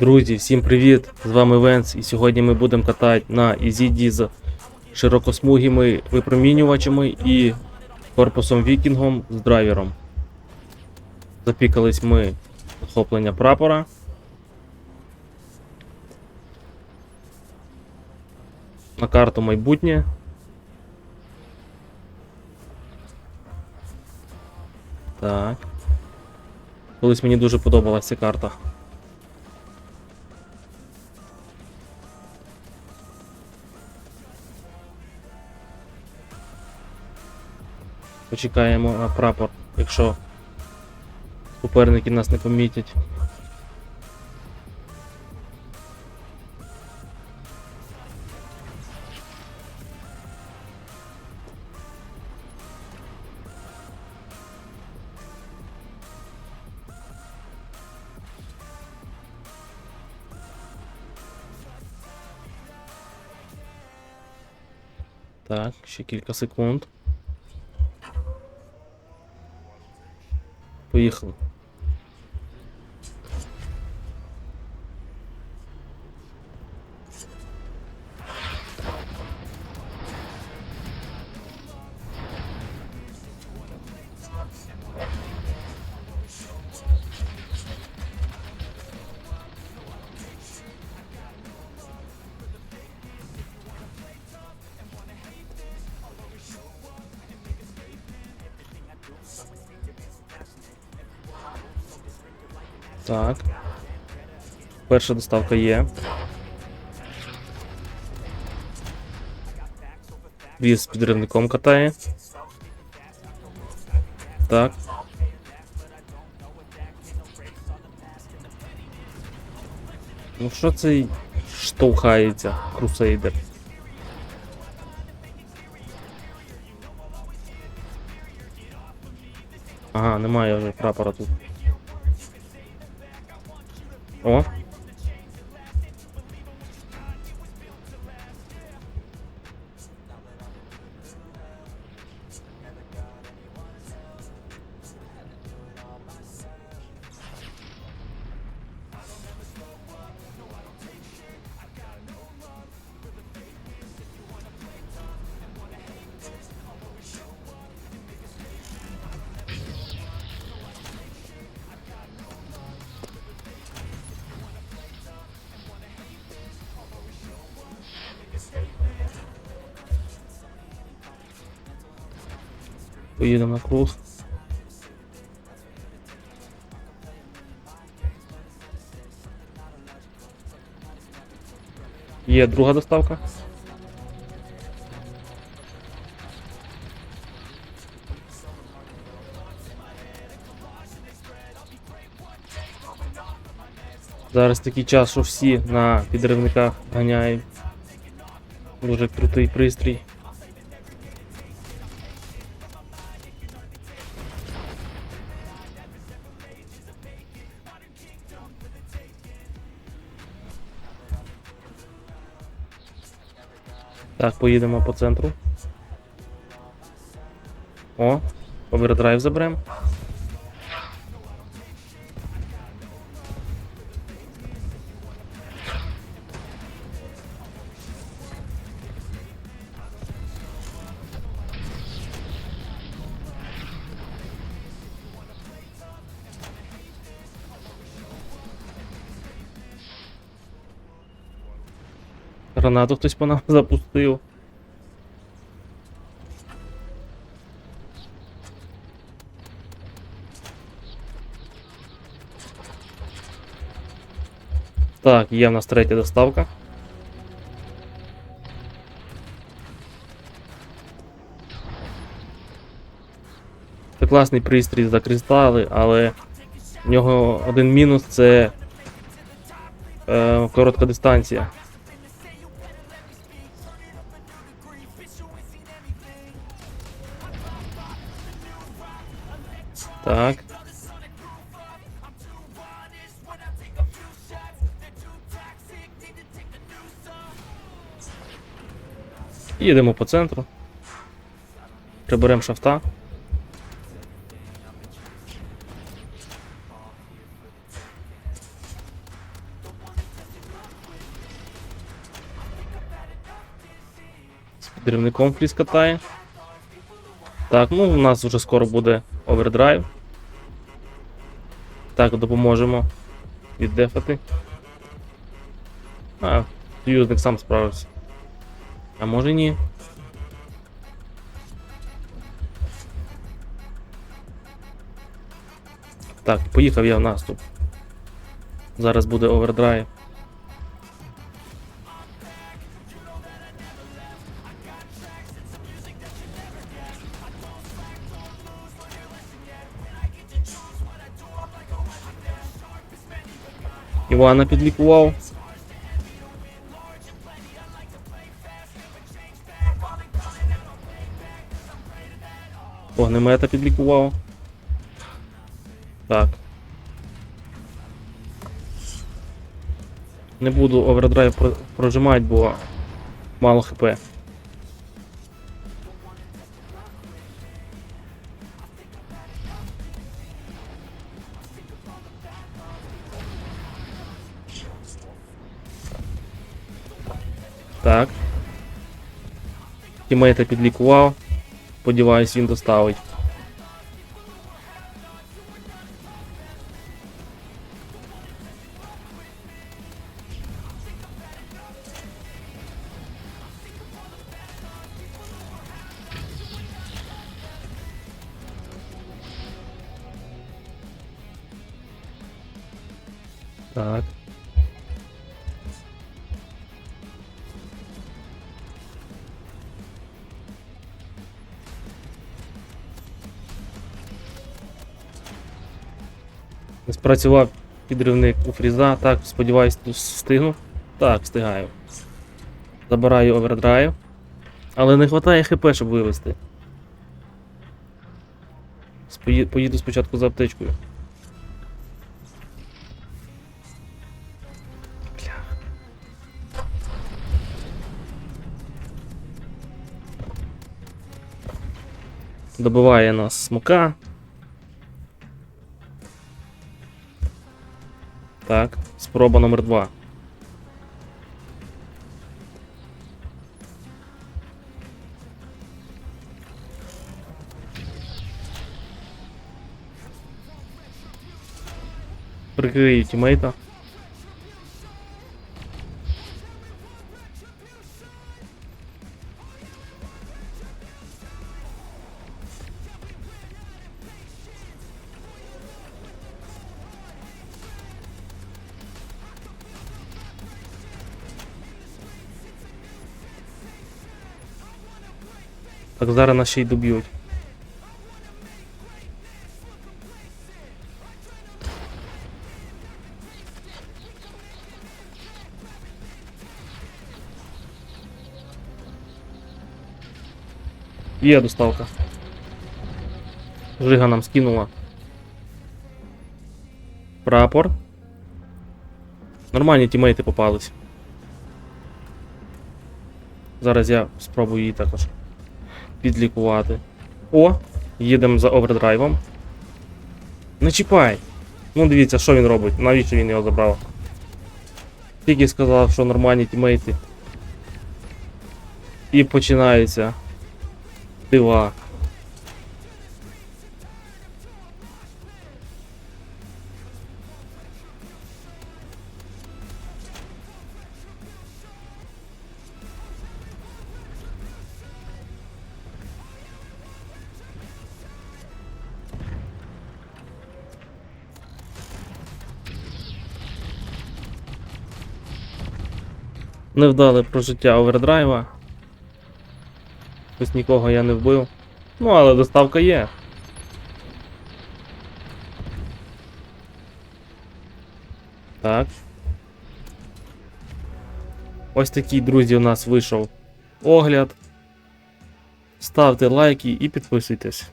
Друзі, всім привіт! З вами Венс, і сьогодні ми будемо катати на EasyD з широкосмугими випромінювачами і корпусом вікінгом з драйвером. Запікались ми захоплення прапора. На карту майбутнє. Так. Колись мені дуже подобалася ця карта. Почекаємо на прапор, якщо суперники нас не помітять. Так, ще кілька секунд. 为何 Так. Перша доставка є. Віз з підривником катає. Так. Ну що цей штовхається, крусейдер? Ага, немає вже прапора тут. О. Поїдемо на круз. Є друга доставка. Зараз такий час, що всі на підривниках ганяють. Дуже крутий пристрій. Так, поїдемо по центру. О, овердрайв заберемо. Гранату хтось по нам запустив. Так, є в нас третя доставка. Це класний пристрій за кристали, але в нього один мінус це е, коротка дистанція. Так. Їдемо по центру. Приберемо шафта. З підривником фліс катає. Так, ну у нас вже скоро буде овердрайв. Так, допоможемо віддефати. А, союзник сам справився. А може ні. Так, поїхав я в наступ. Зараз буде овердрайв. Івана підлікував. Огнемета підлікував. Так. Не буду овердрайв прожимати, бо мало хп. Тімейта підлікував. Сподіваюсь, він доставить. Так. Спрацював підривник у фріза. Так, сподіваюсь, встигну. Так, встигаю. Забираю овердрайв. Але не вистачає хп, щоб вивести. Спої- Поїду спочатку за аптечкою. Добиває нас смока. Так, спроба номер два. Прикрию тімейта. Так зараз нас ще й доб'ють. Є доставка. Жига нам скинула. Прапор. Нормальні тімейти попались. Зараз я спробую її також підлікувати. О! Їдемо за овердрайвом. Не чіпай! Ну дивіться, що він робить, навіщо він його забрав. Тільки сказав, що нормальні тімейти. І починаються дива. Невдале прожиття овердрайва. Ось нікого я не вбив. Ну, але доставка є. Так. Ось такий, друзі, у нас вийшов огляд. Ставте лайки і підписуйтесь.